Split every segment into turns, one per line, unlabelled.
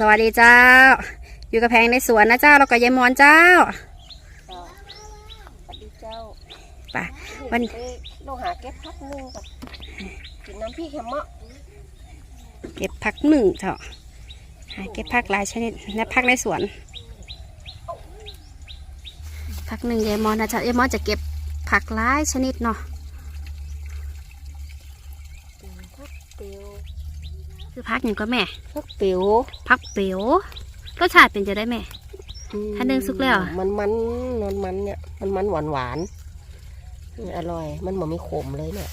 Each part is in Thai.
สวัสดีเจ้า อยู่กับแพงในสวนนะเจ้าแล้วก็ยายมอนเจ้า
สวัสดีเจ้า
ไปวัน
ไปลงหาเก็บพักหนึงกับกินน้ำพี่เข็มเมาะ
เก็บผักหนึ่งเจ้าหาเก็บผักหลายชนิดและผักในสวนผักหนึ่งยายมอนนะเจ้ายายมอนจะเก็บผักหลายชนิดเนาะ
พักเปียว
คือผักอย่างก็แม่
พักเปียว
ผักเปียวรสชาติเป็นจะได้แม่ถ้านึ่งสุกแล้ว
มันมันนอนมันเนี่ยมันมันหวานหวานๆอืมอร่อย มันเหมือนมีขมเลยเนี่ย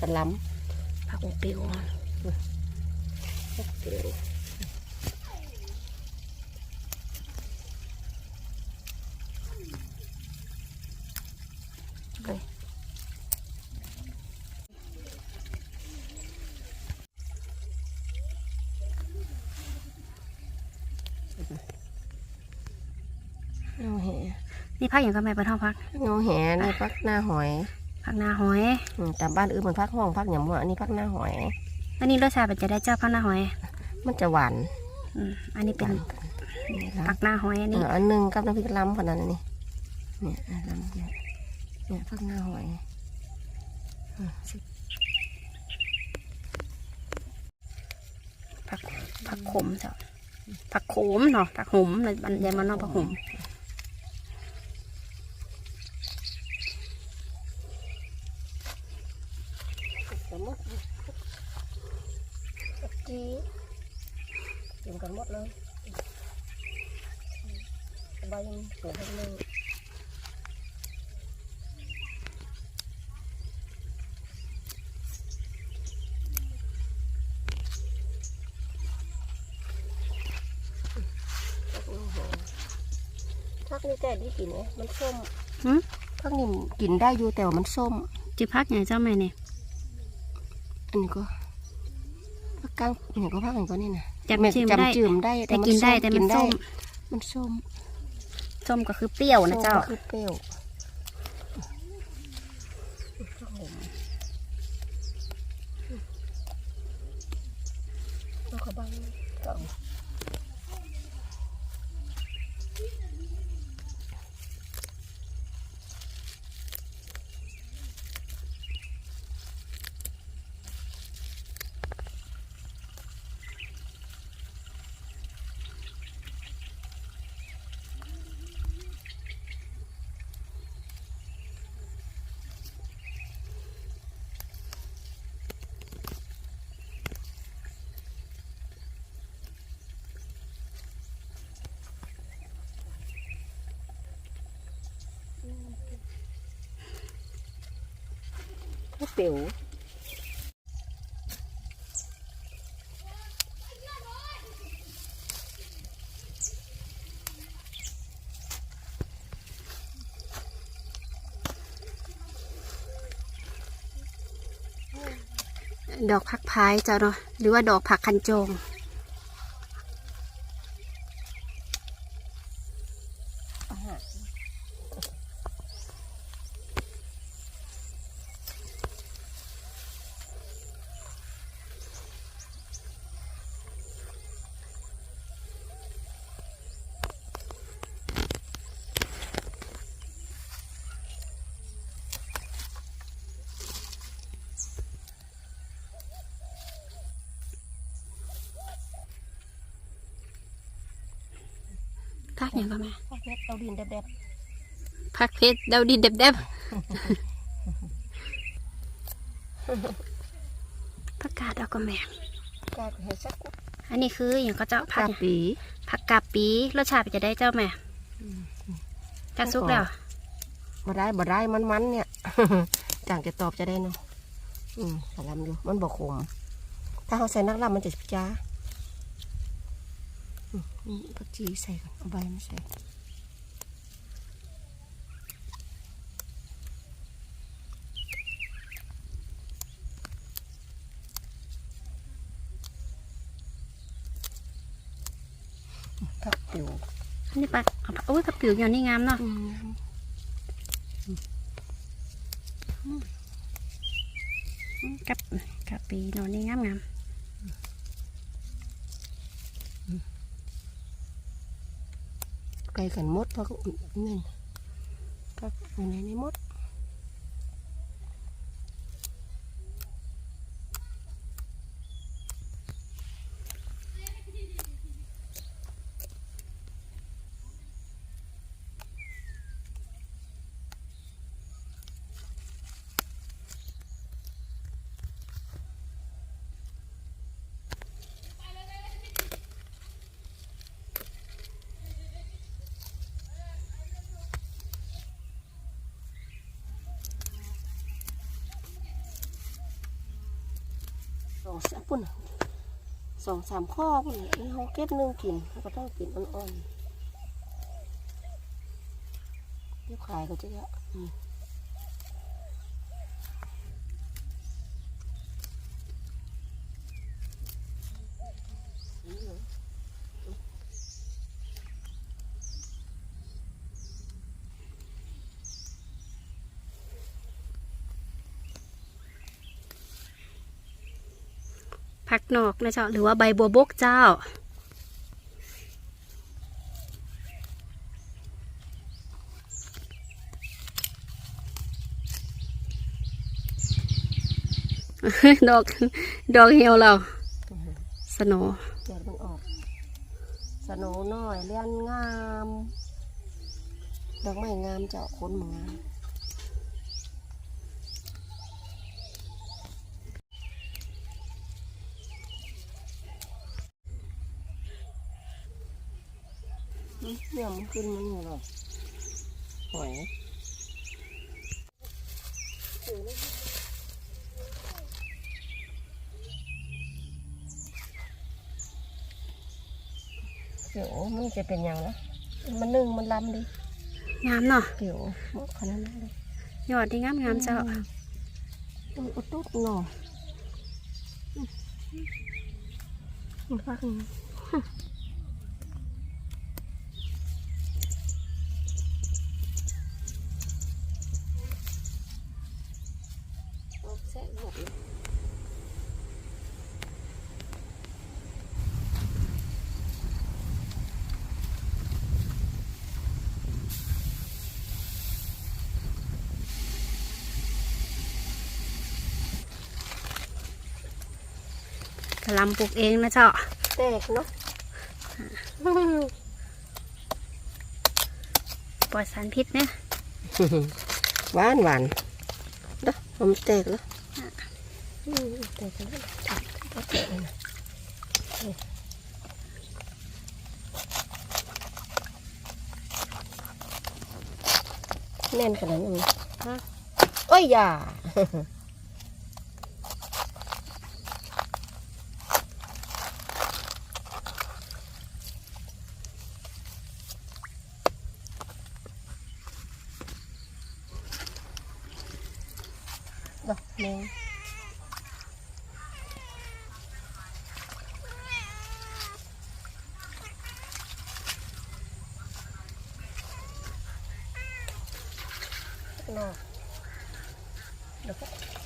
กระล้
ผักเปียวำ
พักเปียว เงาแห
นี่ผักอย่างก็แม่ปลาท่องผัก
เงาแหนี่พักหน้าหอย
ผักนาหอย
อืมแต่บ้านอื่นมันพักห้องพักหยำหัวอันนี้พักหน้าหอย
อันนี้รสชาติเป็นจะได้เจ้าผักนาหอย
มันจะหวาน
อืมอันนี้เป็น
นี่ละ
ผักนาหอยอัน
เอ
นี้
ออันหนึ่งกับน้ำพริกล้ำขนาดนี้เนี่ยอะล้ำเนี่ยเนี่ยพักหน้าหอยอืมสิ
ผักผักขมเจ้า ผักโขมเนาะผักหุมเลยมันยายมันเนาะผักหม
จะหมจีกินกันหมดเลยใบายยังเหลือให้เลยพัก นี่แต่ดีกินไหมมันส้ม
หึ
พักนี่กินได้อยู่แต่ว่ามันส้ม
จิพักอย่างเจ้าแม่เนี่ย
อันนี้ก็พักกลางอันนี้ก็พักอันก็นี่นะ
จำชื่อไม่ได้
จำจืมได้
แต่กินได้แต่มันส้ม
มันส้ม
ส้มก็คือเปรี้ยวนะเจ้า
ส้มก็คือเปรี้ยวเอาเข้าบ้างก่อน เป๋ว
ดอกผักพายเจ้าเนาะหรือว่าดอกผักคันโจง
อ
ย่างก็แม่
ข้าวเพชรเตาดินแดบ
ผักเพชรดาวดินเด็บๆผักกาดเอาก็แม่
ๆกาดให้สัก
อันนี้คืออย่างก็เจ้าผั
กากปี
ผักกาดปีรสชาติเป็นจะได้เจ้าแม่กาซุกแล้ว
บ่ได้บ่ได้มันมันๆเนี่ยจางจะตอบจะได้เนาะอืมกระลำอยู่มันบ่ขมถ้าเขาใส่นักลำมันจะจ้าอืม นี่ผักชีใส่ก่อนเอาใบมาใส่ผักติ๋ว
อันนี้ปลาเอาผักโอ้ยผักปิ๋วอย่างนี้งามเนาะ
อืม
กับกับปีเนอนนี่งามงาม
ไก่กันมดพักนี่พั อยู่ในนี้มดสองสามปุ่นสองสามข้อปุ่นนี่เขาเก็ตนึ่งกินเขาก็ต้องกินอ่อนๆเดี๋ยวขายก็จะเยอะอืมนี่เหรอ
พักนอกนะเจ้าหรือว่าใบบัวบกเจ้า ดอก ดอกเหี่ยวเราสโนว์
เดี๋ยวมันออก สโหนน้อยเลี้ยนงาม ดอกไม้งามเจ้าคนหมางาม เนี่ยมันขึ้นมันอยู่หรอหอยเดี๋ยวมันจะเป็นยังนะมันนึ่งมันลำดิ
งามเนาะ
เดี๋ยวหมดขนาดนั้นเลย
ยอดดีงามงามเจ้า
มันอุดตุ๊ดหน่อมันฟักนี่ออกแสะหมดเลย
กะหลำปลูกเองนะเจ้า
แตกเนาะ
ปลอดสารพิษเนี่ย
หวานหวานเด้อผมแตกแล้วอืมแตกแล้วแตกแล้วแตกแล้วนะนี่แน่นขนาดนี้มั้ยฮะโอ้ยอย่า ดอกแ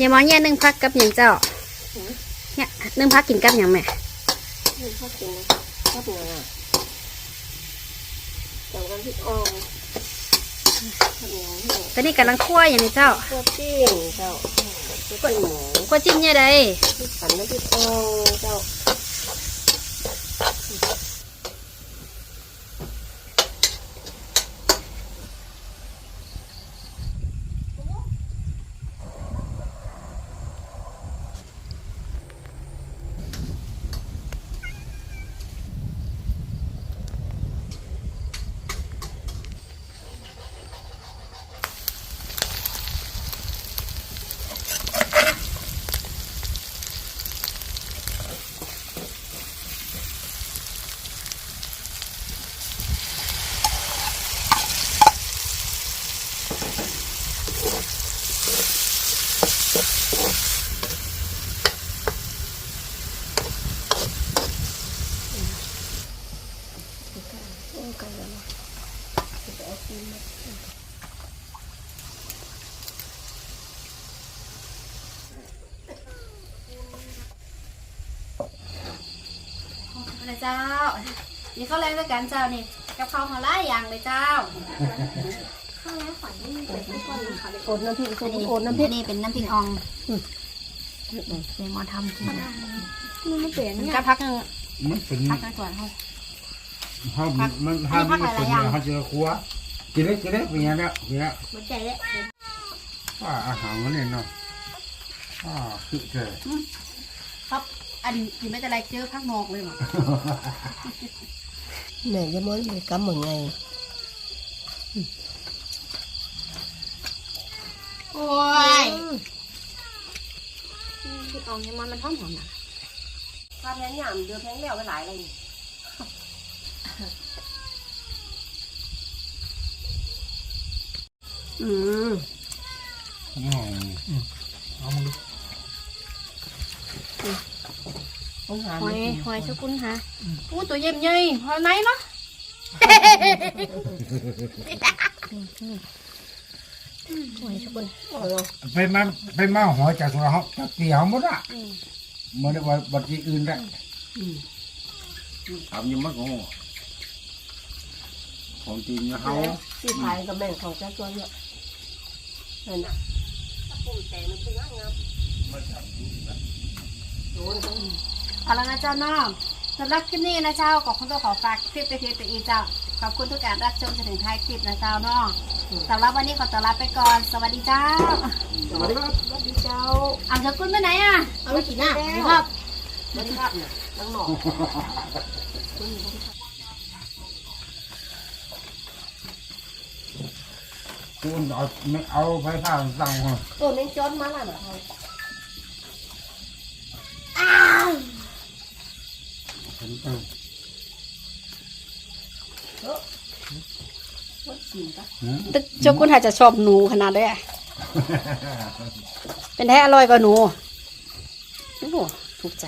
มงนอกเดี๋ยวก็
อย่ามองแย่นึ่งพักกับอย่างเจ้าเนี่ยนึ่งพักกินกับอย่างแม่
นี่ชอบกินนะชอบเนื้อจังกันที่อ่องชอบเนื้อเนี่ย
ตอนนี้กำลังคั่วอย่างนี้เจ้า
ตัวจิ้งเจ้าตัวจิ้งหมู
คั่วจิ้มเนี่ยใด
ที่ขันน้ำพริกอ่ องเจ้า
นะเจ้า นี่ข้าวแรงด้วยกันเจ้านี่กับข้าวหัวไล่อย่างเลยเจ้า
ข้าวเนื้อนน้ำพริกโอนน้ำพริก
นี่เป็นน้ำพริกอ่องเป็นหมอทำกิน
มันไม่เปลี่ยน
ก็พักนึง
มันเป็น
พักในส่วนเขา
ห้ามมันห้ามมันเป็นเขาเจอครัวกินได้กินได้เป็นยังไงเนี่ยเป็นยัง
หัวใจเลย
ว่าอาหารมันเนี่ยเนาะอ่าคือเจอ
ครับอันกินไม่แต่ไรเจอพักนอกเลยหรอ
แม่ยายมอนเลยกำเหมือนไง
โอ้ย
พี่อองเนี่ยมันมันหอมหอมนะ
ถ้าแพงหยามเดือแพงแล้วไปหลายเลยอื
อืมเอามึง
ต้องหา
หอยหอยชกุนฮะอู้ตัวเยี่ยมใหญ่หอยไหนเนาะ
หอยชกุน
ไปมาไปมาหอยจากตัวเขาจากเตียวหมดอะมันได้ว่าบัตรอื่นได้ทำยังไม่งงของจริงเขา
ที่พายกับแม่งของเจ้าตัวเนี่ย นั่นน่ะปุ่มแต่มันเป็นงามงามโดนต้อง
เอาละนะเจ้าน้องสำหรับคลิปนี้นะเจ้าขอบคุณตัวขอฝากคลิปไปเพียงตัวอีเจ้าขอบคุณทุกการรับชมจนถึงท้ายคลิปนะเจ้าน้องสำหรับวันนี้ขอตัวลาไปก่อน สวัสดีเจ้า
สวัสดีครับสวัสดีเจ้า
เอาชกุนไปไหนอะ
เอาไว้กินหน้า
สวัสดีครับ
สวัสดีครับเนี่ยตั้งหนอก
คุณเอาไม่เอาไฟฟ้าสั่งมา
เออแม่งจอนมาแล้วเหรอ
เป็นเออ
วัดสินปะ
หืม
ชกุนอาจจะชอบหนูขนาดเลยเป็นแท้อร่อยกว่าหนูโอ้โหถูกใจ